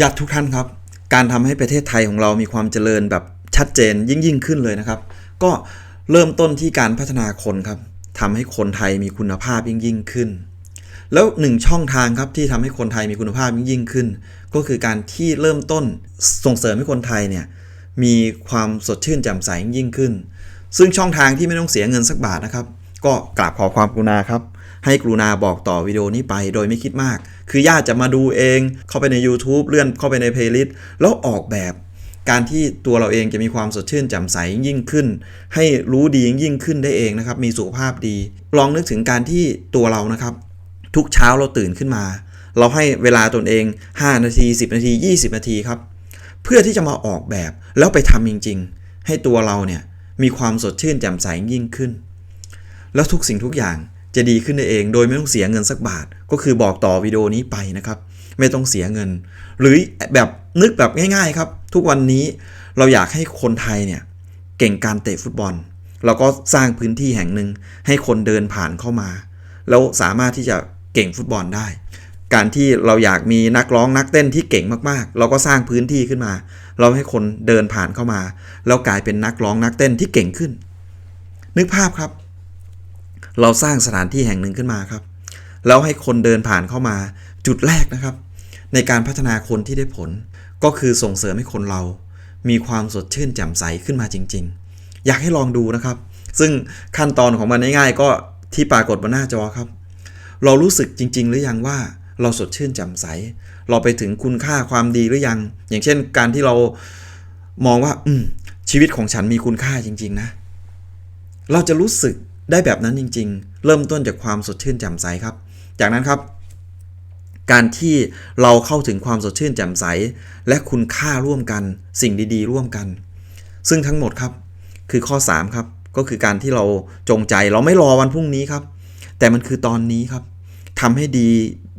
ญาติทุกท่านครับ การทำให้ประเทศไทยของเรามีความเจริญแบบชัดเจนยิ่งยิ่งขึ้นเลยนะครับ ก็เริ่มต้นที่การพัฒนาคนครับทำให้คนไทยมีคุณภาพยิ่งยิ่งขึ้น แล้วหนึ่งช่องทางครับที่ทำให้คนไทยมีคุณภาพยิ่งยิ่งขึ้น ก็คือการที่เริ่มต้นส่งเสริมให้คนไทยเนี่ยมีความสดชื่นแจ่มใสยิ่งยิ่งขึ้น ซึ่งช่องทางที่ไม่ต้องเสียเงินสักบาทนะครับ ก็กราบขอความกรุณาครับ ให้กรุณาบอกต่อวิดีโอนี้ไปโดยไม่คิดมาก คือญาติจะมาดูเอง เข้าไปใน YouTube เลื่อนเข้าไปในเพลย์ลิสต์แล้วออกแบบการที่ตัวเราเองจะมีความสดชื่นแจ่มใสยิ่งขึ้น ให้รู้ดียิ่งขึ้นได้เองนะครับ มีสุขภาพดี ลองนึกถึงการที่ตัวเรานะครับ ทุกเช้าเราตื่นขึ้นมา เราให้เวลาตนเอง 5 นาที 10 นาที 20 นาทีครับ เพื่อที่จะมาออกแบบแล้วไปทำจริง ๆ ให้ตัวเราเนี่ยมีความสดชื่นแจ่มใสยิ่งขึ้น แล้วทุกสิ่งทุกอย่าง จะดีขึ้นได้เอง โดยไม่ต้องเสียเงินสักบาท ก็คือบอกต่อวิดีโอนี้ไปนะครับ ไม่ต้องเสียเงิน หรือแบบนึกแบบง่าย ๆ ครับ ทุกวันนี้เราอยากให้คนไทยเนี่ยเก่งการเตะฟุตบอลเราก็สร้างพื้นที่แห่งหนึ่งให้คนเดินผ่านเข้ามา แล้วสามารถที่จะเก่งฟุตบอลได้ การที่เราอยากมีนักร้องนักเต้นที่เก่งมากๆ เราก็สร้างพื้นที่ขึ้นมา เราให้คนเดินผ่านเข้ามา แล้วกลายเป็นนักร้องนักเต้นที่เก่งขึ้น นึกภาพครับ เราสร้างสถานที่แห่งหนึ่งขึ้นมาครับ แล้วให้คนเดินผ่านเข้ามาจุดแรกนะครับ ในการพัฒนาคนที่ได้ผล ก็คือส่งเสริมให้คนเรา มีความสดชื่นแจ่มใสขึ้นมาจริง ๆ อยากให้ลองดูนะครับ ซึ่งขั้นตอนของมันง่ายๆก็ที่ปรากฏบนหน้าจอครับ เรารู้สึกจริง ๆ หรือยังว่าเราสดชื่นแจ่มใส เราไปถึงคุณค่าความดีหรือยัง อย่างเช่น การที่เรามองว่า อืมชีวิตของฉันมีคุณค่าจริง ๆ นะ เราจะรู้สึก ได้แบบนั้นจริง ๆ เริ่มต้นจากความสดชื่นแจ่มใสครับ จากนั้นครับ การที่เราเข้าถึงความสดชื่นแจ่มใส และคุณค่าร่วมกัน สิ่งดีๆ ร่วมกัน ซึ่งทั้งหมดครับ คือข้อ 3 ครับ ก็คือการที่เราจงใจเราไม่รอวันพรุ่งนี้ครับ แต่มันคือตอนนี้ครับทำให้ดี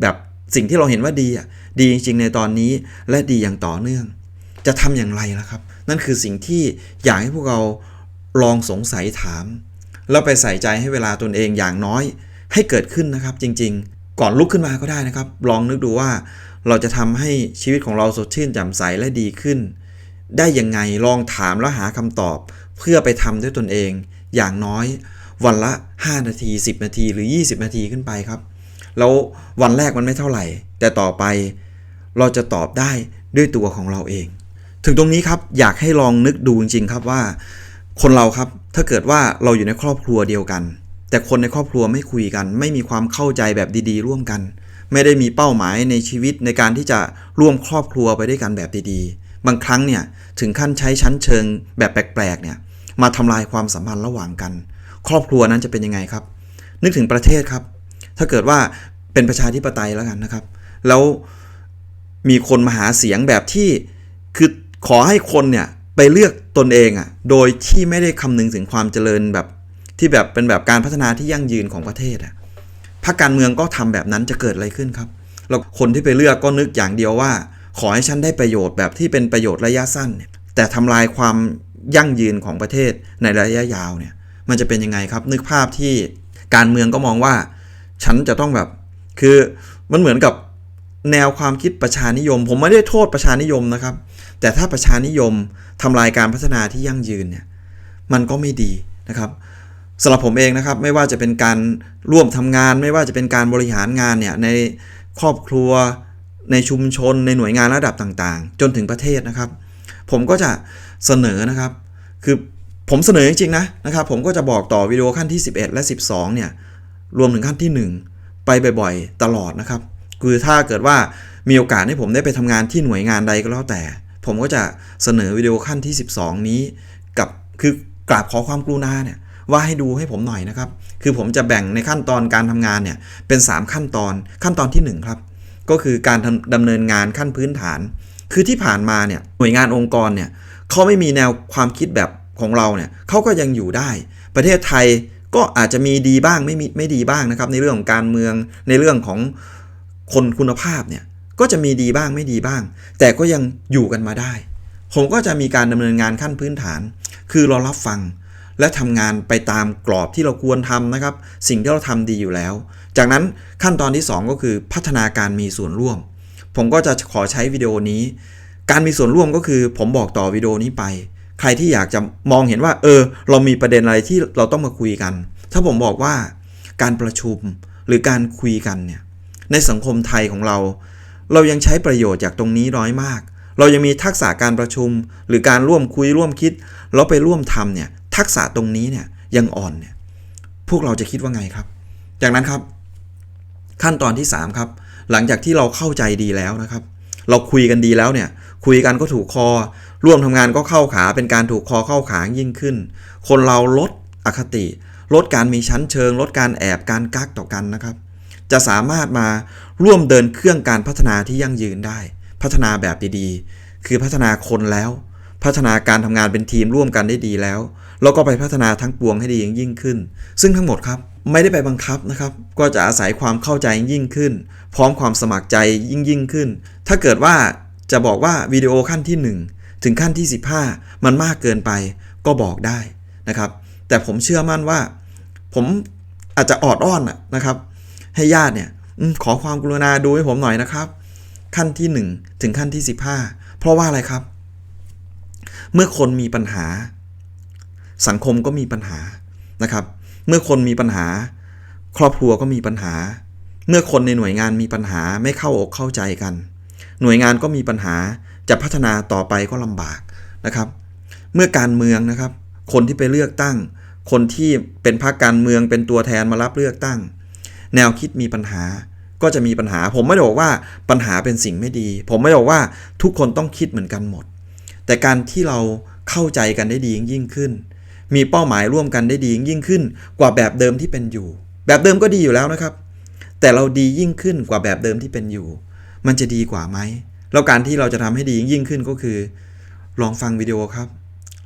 แบบสิ่งที่เราเห็นว่าดีอะดีจริงๆในตอนนี้และดีอย่างต่อเนื่อง จะทำอย่างไรล่ะครับ นั่นคือสิ่งที่อยากให้พวกเราลองสงสัยถาม แล้วไปใส่ใจให้เวลาตนเองอย่างน้อย ให้เกิดขึ้นนะครับจริงๆ ก่อนลุกขึ้นมาก็ได้นะครับ ลองนึกดูว่าเราจะทำให้ชีวิตของเราสดชื่นแจ่มใสและดีขึ้น ได้ยังไงลองถามแล้วหาคำตอบ เพื่อไปทำด้วยตนเอง อย่างน้อย วันละ 5 นาที 10 นาทีหรือ 20 นาทีขึ้นไปครับ แล้ววันแรกมันไม่เท่าไหร่ แต่ต่อไปเราจะตอบได้ด้วยตัวของเราเอง ถึงตรงนี้ครับอยากให้ลองนึกดูจริงๆครับว่า คนเราครับถ้าเกิดว่าเราอยู่ในครอบครัวเดียวกัน แต่คนในครอบครัวไม่คุยกัน ไม่มีความเข้าใจแบบดีๆ ร่วมกัน ไม่ได้มีเป้าหมายในชีวิตในการที่จะร่วมครอบครัวไปด้วยกันแบบดีๆ บางครั้งเนี่ยถึงขั้นใช้ชั้นเชิงแบบแปลกๆเนี่ยมาทำลายความสัมพันธ์ระหว่างกัน ครอบครัวนั้นจะเป็นยังไงครับ นึกถึงประเทศครับ ถ้าเกิดว่าเป็นประชาธิปไตยแล้วกันนะครับ แล้วมีคนมาหาเสียงแบบที่คือขอให้คนเนี่ยไปเลือก ตนเองอะ่ะโดยที่ไม่ได้คำนึงถึงความเจริญแบบที่แบบเป็นแบบการพัฒนาที่ยั่งยืนของประเทศอะ่ะพรรคการเมืองก็ทำแบบนั้นจะเกิดอะไรขึ้นครับแล้วคนที่ไปเลือกก็นึกอย่างเดียวว่า ขอให้ฉันได้ประโยชน์แบบที่เป็นประโยชน์ระยะสั้น แต่ทำลายความยั่งยืนของประเทศในระยะยาวเนี่ยมันจะเป็นยังไงครับ นึกภาพที่การเมืองก็มองว่า ฉันจะต้องแบบ คือมันเหมือนกับแนวความคิดประชานิยม ผมไม่ได้โทษประชานิยมนะครับ แต่ถ้าประชานิยมทำลายการพัฒนาที่ยั่งยืนเนี่ยมันก็ไม่ดีนะครับสำหรับผมเองนะครับไม่ว่าจะเป็นการร่วมทำงาน ไม่ว่าจะเป็นการบริหารงานเนี่ยในครอบครัวในชุมชนในหน่วยงานระดับต่างๆ จนถึงประเทศนะครับ ผมก็จะเสนอนะครับ คือผมเสนอจริงๆนะนะครับ ผมก็จะบอกต่อวิดีโอขั้นที่ 11 และ 12 เนี่ยรวมถึงขั้นที่ 1 ไปบ่อยๆ ตลอดนะครับ คือถ้าเกิดว่ามีโอกาสให้ผมได้ไปทำงานที่หน่วยงานใดก็แล้วแต่ ผมก็จะเสนอวิดีโอขั้นที่ 12 นี้กับคือกราบขอความกรุณาเนี่ยว่าให้ดูให้ผมหน่อยนะครับ คือผมจะแบ่งในขั้นตอนการทำงานเนี่ยเป็น 3 ขั้นตอน ขั้นตอนที่ 1 ครับ ก็คือการดำเนินงานขั้นพื้นฐาน คือที่ผ่านมาเนี่ยหน่วยงานองค์กรเนี่ยเขาไม่มีแนวความคิดแบบของเราเนี่ยเขาก็ยังอยู่ได้ ประเทศไทยก็อาจจะมีดีบ้างไม่มีไม่ดีบ้างนะครับ ในเรื่องของการเมืองในเรื่องของคนคุณภาพเนี่ย ก็จะมีดีบ้างไม่ดีบ้าง แต่ก็ยังอยู่กันมาได้ ผมก็จะมีการดำเนินงานขั้นพื้นฐาน คือเรารับฟัง และทำงานไปตามกรอบที่เราควรทำนะครับ สิ่งที่เราทำดีอยู่แล้ว จากนั้นขั้นตอนที่ 2 ก็คือพัฒนาการมีส่วนร่วม ผมก็จะขอใช้วิดีโอนี้ การมีส่วนร่วมก็คือ ผมบอกต่อวิดีโอนี้ไป ใครที่อยากจะมองเห็นว่า เออ เรามีประเด็นอะไรที่เราต้องมาคุยกัน ถ้าผมบอกว่าการประชุมหรือการคุยกันเนี่ยในสังคมไทยของเรา เรายังใช้ประโยชน์จากตรงนี้น้อยมาก เรายังมีทักษะการประชุม หรือการร่วมคุยร่วมคิดแล้วไปร่วมทำเนี่ยทักษะตรงนี้เนี่ยยังอ่อนเนี่ยพวกเราจะคิดว่าไงครับ จากนั้นครับขั้นตอนที่ 3 ครับ หลังจากที่เราเข้าใจดีแล้วนะครับ เราคุยกันดีแล้วเนี่ย คุยกันก็ถูกคอ ร่วมทำงานก็เข้าขาเป็นการถูกคอเข้าขายิ่งขึ้น คนเราลดอคติ ลดการมีชั้นเชิง ลดการแอบการกักต่อกันนะครับ จะสามารถมา ร่วมเดินเครื่องการพัฒนาที่ยั่งยืนได้ พัฒนาแบบดีๆ คือพัฒนาคนแล้ว พัฒนาการทำงานเป็นทีมร่วมกันได้ดีแล้ว แล้วก็ไปพัฒนาทั้งปวงให้ดียิ่งยิ่งขึ้น ซึ่งทั้งหมดครับไม่ได้ไปบังคับนะครับ ก็จะอาศัยความเข้าใจยิ่งขึ้น พร้อมความสมัครใจยิ่งยิ่งขึ้น ถ้าเกิดว่าจะบอกว่าวิดีโอขั้นที่ 1 ถึงขั้นที่ 15 มันมากเกินไปก็บอกได้นะครับ แต่ผมเชื่อมั่นว่า ผมอาจจะออดอ้อนนะครับ ให้ญาติเนี่ย ขอความกรุณาดูให้ผมหน่อยนะครับ ขั้นที่ 1 ถึงขั้นที่ 15 เพราะว่าอะไรครับ เมื่อคนมีปัญหา สังคมก็มีปัญหานะครับ เมื่อคนมีปัญหา ครอบครัวก็มีปัญหา เมื่อคนในหน่วยงานมีปัญหาไม่เข้าอกเข้าใจกัน หน่วยงานก็มีปัญหาจะพัฒนาต่อไปก็ลำบากนะครับ เมื่อการเมืองนะครับ คนที่ไปเลือกตั้ง คนที่เป็นพรรคการเมืองเป็นตัวแทนมารับเลือกตั้ง แนวคิดมีปัญหา ก็จะมีปัญหา ผมไม่ได้บอกว่าปัญหาเป็นสิ่งไม่ดี ผมไม่ได้บอกว่าทุกคนต้องคิดเหมือนกันหมด แต่การที่เราเข้าใจกันได้ดียิ่งขึ้น มีเป้าหมายร่วมกันได้ดียิ่งขึ้น กว่าแบบเดิมที่เป็นอยู่ แบบเดิมก็ดีอยู่แล้วนะครับ แต่เราดียิ่งขึ้นกว่าแบบเดิมที่เป็นอยู่ มันจะดีกว่าไหมแล้วการที่เราจะทำให้ดียิ่งขึ้นก็คือ ลองฟังวิดีโอครับ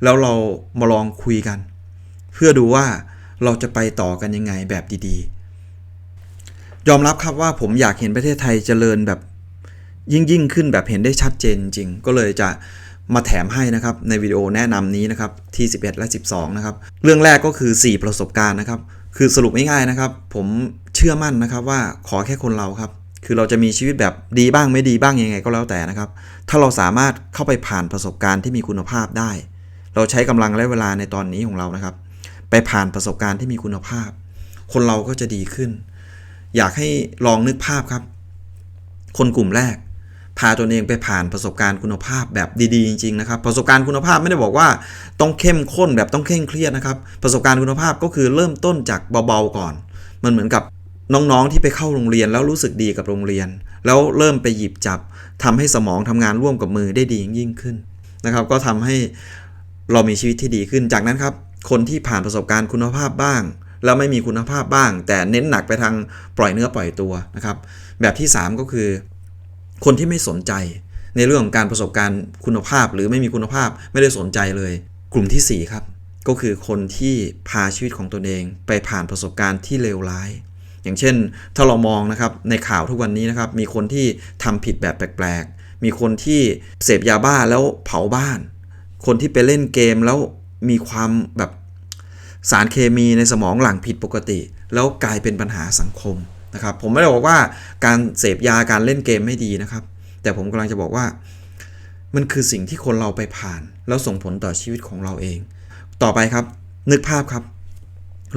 แล้วเรามาลองคุยกัน เพื่อดูว่าเราจะไปต่อกันยังไงแบบดีๆ ยอมรับครับว่าผมอยากเห็นประเทศไทยเจริญแบบยิ่งยิ่งขึ้นแบบเห็นได้ชัดเจนจริง ก็เลยจะมาแถมให้นะครับในวิดีโอแนะนำนี้นะครับที่ 11 และ 12 นะครับ เรื่องแรกก็คือ 4 ประสบการณ์นะครับ คือสรุปง่ายๆนะครับ ผมเชื่อมั่นนะครับว่าขอแค่คนเราครับ คือเราจะมีชีวิตแบบดีบ้างไม่ดีบ้างยังไงก็แล้วแต่นะครับ ถ้าเราสามารถเข้าไปผ่านประสบการณ์ที่มีคุณภาพได้ เราใช้กำลังและเวลาในตอนนี้ของเรานะครับ ไปผ่านประสบการณ์ที่มีคุณภาพ คนเราก็จะดีขึ้น อยากให้ลองนึกภาพครับ คนกลุ่มแรก พาตัวเองไปผ่านประสบการณ์คุณภาพแบบดีๆ จริง ๆ นะครับ ประสบการณ์คุณภาพไม่ได้บอกว่าต้องเข้มข้นแบบต้องเคร่งเครียดนะครับ ประสบการณ์คุณภาพก็คือเริ่มต้นจากเบาๆก่อน มันเหมือนกับน้องๆที่ไปเข้าโรงเรียนแล้วรู้สึกดีกับโรงเรียน แล้วเริ่มไปหยิบจับทำให้สมองทำงานร่วมกับมือได้ดียิ่งขึ้นนะครับ ก็ทำให้เรามีชีวิตที่ดีขึ้นจากนั้นครับ คนที่ผ่านประสบการณ์คุณภาพบ้าง แล้วไม่มีคุณภาพบ้าง แต่เน้นหนักไปทางปล่อยเนื้อปล่อยตัวนะครับแบบที่ 3 ก็คือ คนที่ไม่สนใจ ในเรื่องของการประสบการณ์คุณภาพหรือไม่มีคุณภาพไม่ได้สนใจเลย กลุ่มทีสี่4 ครับ ก็คือคนที่พาชีวิตของตนเอง ไปผ่านประสบการณ์ที่เลวร้ายอย่างเช่น ถ้าเรามองนะครับในข่าวทุกวันนี้นะครับมีคนที่ทำผิดแบบแปลกๆ มีคนที่เสพยาบ้าแล้วเผาบ้าน คนที่ไปเล่นเกมแล้วมีความแบบ สารเคมีในสมองหลั่งผิดปกติ แล้วกลายเป็นปัญหาสังคมนะครับผมไม่ได้บอกว่าการเสพยาการเล่นเกมไม่ดีนะครับ แต่ผมกำลังจะบอกว่า มันคือสิ่งที่คนเราไปผ่าน แล้วส่งผลต่อชีวิตของเราเอง ต่อไปครับ นึกภาพครับ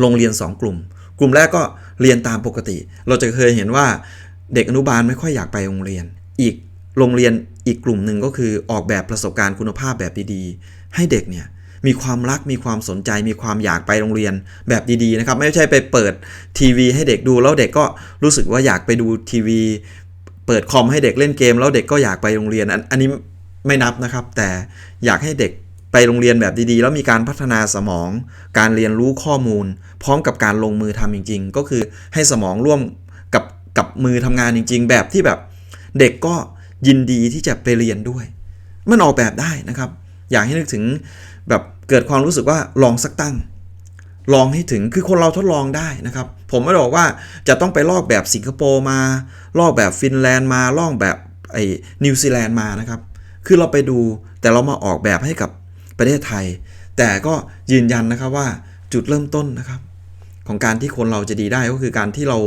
โรงเรียน 2 กลุ่ม กลุ่มแรกก็เรียนตามปกติ เราจะเคยเห็นว่าเด็กอนุบาลไม่ค่อยอยากไปโรงเรียน อีกโรงเรียนอีกกลุ่มหนึ่งก็คือออกแบบประสบการณ์คุณภาพแบบดีๆ ให้เด็กเนี่ย มีความรักมีความสนใจ มีความอยากไปโรงเรียนแบบดีๆนะครับ ไม่ใช่ไปเปิดทีวีให้เด็กดูแล้วเด็กก็รู้สึกว่าอยากไปดูทีวี เปิดคอมให้เด็กเล่นเกม แล้วเด็กก็อยากไปโรงเรียนอันนี้ไม่นับนะครับ แต่อยากให้เด็กไปโรงเรียนแบบดีๆ แล้วมีการพัฒนาสมอง การเรียนรู้ข้อมูล พร้อมกับการลงมือทำจริง ๆ ก็คือให้สมองร่วมกับกับมือทำงานจริง ๆ แบบที่แบบเด็กก็ยินดีที่จะไปเรียนด้วย มันออกแบบได้นะครับ อยากให้นึกถึงแบบเกิดความรู้สึกว่าลองสักตั้ง ลองให้ถึงคือคนเราทดลองได้นะครับ ผมไม่ได้บอกว่าจะต้องไปลอกแบบสิงคโปร์มา ลอกแบบฟินแลนด์มาลอกแบบไอ้นิวซีแลนด์มานะครับ คือเราไปดูแต่เรามาออกแบบให้กับประเทศไทย แต่ก็ยืนยันนะครับว่าจุดเริ่มต้นนะครับ ของการที่คนเราจะดีได้ก็คือการที่เรา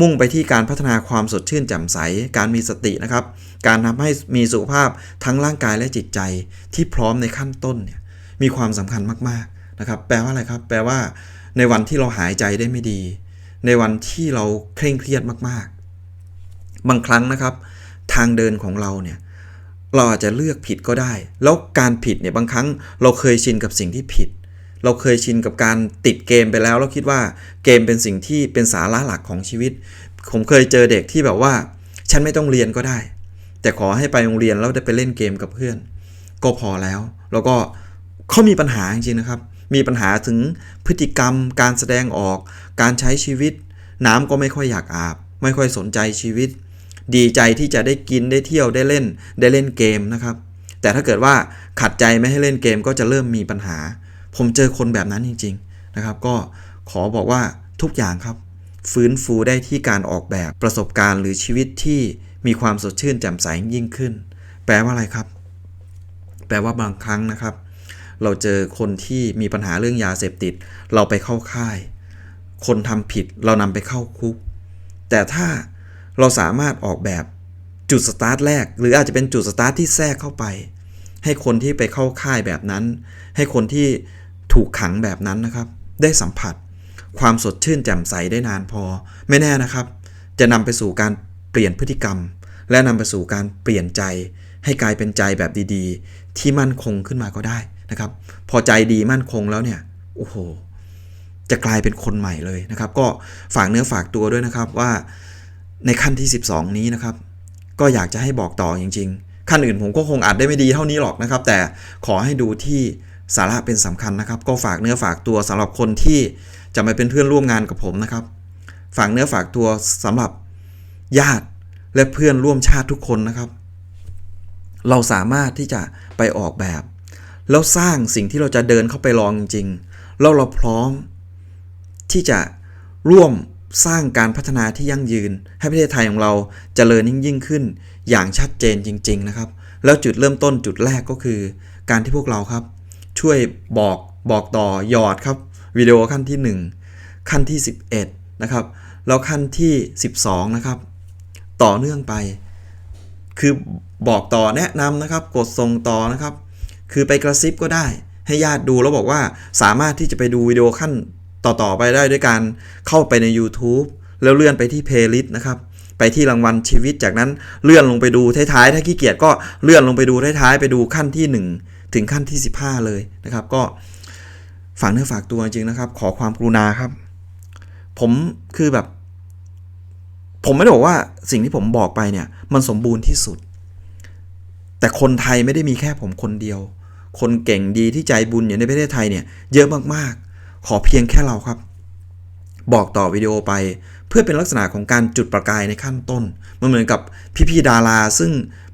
มุ่งไปที่การพัฒนาความสดชื่นแจ่มใส การมีสตินะครับ การทำให้มีสุขภาพทั้งร่างกายและจิตใจที่พร้อมในขั้นต้นเนี่ยมีความสำคัญมากๆนะครับ แปลว่าอะไรครับ แปลว่า ในวันที่เราหายใจได้ไม่ดี ในวันที่เราเคร่งเครียดมากๆ บางครั้งนะครับ ทางเดินของเราเนี่ยเราอาจจะเลือกผิดก็ได้ แล้วการผิดเนี่ยบางครั้งเราเคยชินกับสิ่งที่ผิด เราเคยชินกับการติดเกมไปแล้ว เราคิดว่าเกมเป็นสิ่งที่เป็นสาระหลักของชีวิต ผมเคยเจอเด็กที่แบบว่า ฉันไม่ต้องเรียนก็ได้ แต่ขอให้ไปโรงเรียนแล้วได้ไปเล่นเกมกับเพื่อน ก็พอแล้ว แล้วก็เขามีปัญหาจริงๆนะครับ มีปัญหาถึงพฤติกรรม การแสดงออก การใช้ชีวิต น้ำก็ไม่ค่อยอยากอาบ ไม่ค่อยสนใจชีวิต ดีใจที่จะได้กินได้เที่ยวได้เล่นได้เล่นเกมนะครับ แต่ถ้าเกิดว่าขัดใจไม่ให้เล่นเกมก็จะเริ่มมีปัญหา ผมเจอคนแบบนั้นจริง ๆ นะครับ ก็ขอบอกว่าทุกอย่างครับ ฟื้นฟูได้ที่การออกแบบประสบการณ์หรือชีวิตที่มีความสดชื่นแจ่มใสยิ่งขึ้น แปลว่าอะไรครับ แปลว่าบางครั้งนะครับ เราเจอคนที่มีปัญหาเรื่องยาเสพติด เราไปเข้าค่าย คนทำผิดเรานำไปเข้าคุก แต่ถ้าเราสามารถออกแบบจุดสตาร์ทแรก หรืออาจจะเป็นจุดสตาร์ทที่แทรกเข้าไป ให้คนที่ไปเข้าค่ายแบบนั้น ให้คนที่ ถูกขังแบบนั้นนะครับ ได้สัมผัส ความสดชื่นแจ่มใสได้นานพอ ไม่แน่นะครับ จะนำไปสู่การเปลี่ยนพฤติกรรม และนำไปสู่การเปลี่ยนใจ ให้กลายเป็นใจแบบดีๆ ที่มั่นคงขึ้นมาก็ได้นะครับ พอใจดีมั่นคงแล้วเนี่ยโอ้โหจะกลายเป็นคนใหม่เลยนะครับ ก็ฝากเนื้อฝากตัวด้วยนะครับว่าในขั้นที่ 12 นี้นะครับ ก็อยากจะให้บอกต่อจริง ๆ ขั้นอื่นผมก็คงอาจได้ไม่ดีเท่านี้หรอกนะครับ แต่ขอให้ดูที่ สาระเป็นสำคัญนะครับ ก็ฝากเนื้อฝากตัวสำหรับคนที่จะมาเป็นเพื่อนร่วมงานกับผมนะครับ ฝากเนื้อฝากตัวสำหรับญาติและเพื่อนร่วมชาติทุกคนนะครับ เราสามารถที่จะไปออกแบบ แล้วสร้างสิ่งที่เราจะเดินเข้าไปลองจริงๆแล้วเราพร้อม ที่จะร่วมสร้างการพัฒนาที่ยั่งยืน ให้ประเทศไทยของเราจเจริญยิ่งยิ่งขึ้น อย่างชัดเจนจริง ๆ นะครับ แล้วจุดเริ่มต้นจุดแรกก็คือ การที่พวกเราครับ ช่วยบอกบอกต่อหยอดครับวิดีโอขั้นที่ 1 ขั้นที่ 11 นะครับ แล้วขั้นที่ 12 นะครับ ต่อเนื่องไป คือบอกต่อแนะนำนะครับ กดส่งต่อนะครับ คือไปกระซิบก็ได้ ให้ญาติดูแล้วบอกว่าสามารถที่จะไปดูวิดีโอขั้นต่อ ๆ ไปได้ด้วยการเข้าไปใน YouTube แล้วเลื่อนไปที่เพลย์ลิสต์นะครับ ไปที่รางวัลชีวิตจากนั้นเลื่อนลงไปดูท้ายๆ ถ้าขี้เกียจก็เลื่อนลงไปดูท้ายๆ ไปดูขั้นที่ 1 ถึงขั้นที่ 15 เลยนะครับ ก็ฝากเนื้อฝากตัวจริงนะครับ ขอความกรุณาครับ ผมคือแบบ ผมไม่ได้บอกว่าสิ่งที่ผมบอกไปเนี่ย มันสมบูรณ์ที่สุด แต่คนไทยไม่ได้มีแค่ผมคนเดียว คนเก่งดีที่ใจบุญอยู่ในประเทศไทยเนี่ย เยอะมากๆ ขอเพียงแค่เราครับ บอกต่อวิดีโอไป เพื่อเป็นลักษณะของการจุดประกายในขั้นต้น มันเหมือนกับพี่ๆดารา ซึ่ง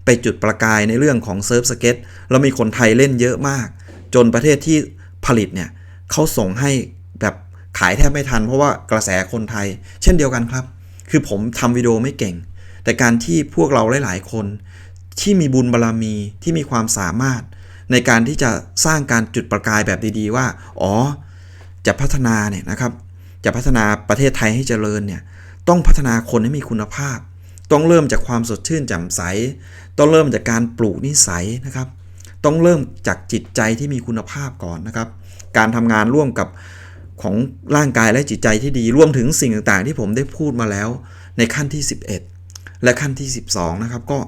ไปจุดประกายในเรื่องของเซิร์ฟสเก็ตแล้วมีคนไทยเล่นเยอะมาก จนประเทศที่ผลิตเนี่ยเขาส่งให้แบบขายแทบไม่ทัน เพราะว่ากระแสคนไทย เช่นเดียวกันครับ คือผมทำวิดีโอไม่เก่ง แต่การที่พวกเราหลายๆ คนที่มีบุญบารรมีที่มีความสามารถ ในการที่จะสร้างการจุดประกายแบบดีๆ ว่า อ๋อ จะพัฒนาเนี่ยนะครับ จะพัฒนาประเทศไทยให้เจริญเนี่ย ต้องพัฒนาคนให้มีคุณภาพ ต้องเริ่มจากความสดชื่นแจ่มใส ต้องเริ่มจากการปลูกนิสัยนะครับ ต้องเริ่มจากจิตใจที่มีคุณภาพก่อนนะครับ การทำงานร่วมกับของร่างกายและจิตใจที่ดีรวมถึงสิ่งต่างๆ ที่ผมได้พูดมาแล้วในขั้นที่ 11 และขั้นที่ 12 นะครับ ก็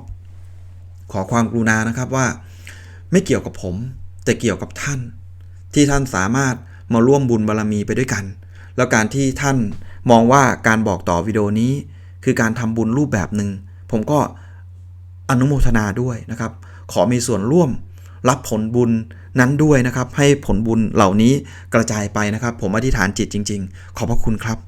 ขอความกรุณานะครับว่า ไม่เกี่ยวกับผม แต่เกี่ยวกับท่าน ที่ท่านสามารถมาร่วมบุญบารรมีไปด้วยกัน แล้วการที่ท่านมองว่าการบอกต่อวิดีโอนี้ คือการทำบุญรูปแบบหนึ่งผมก็อนุโมทนาด้วยนะครับ ขอมีส่วนร่วมรับผลบุญนั้นด้วยนะครับ ให้ผลบุญเหล่านี้กระจายไปนะครับ ผมอธิษฐานจิตจริง ๆ ขอบพระคุณครับ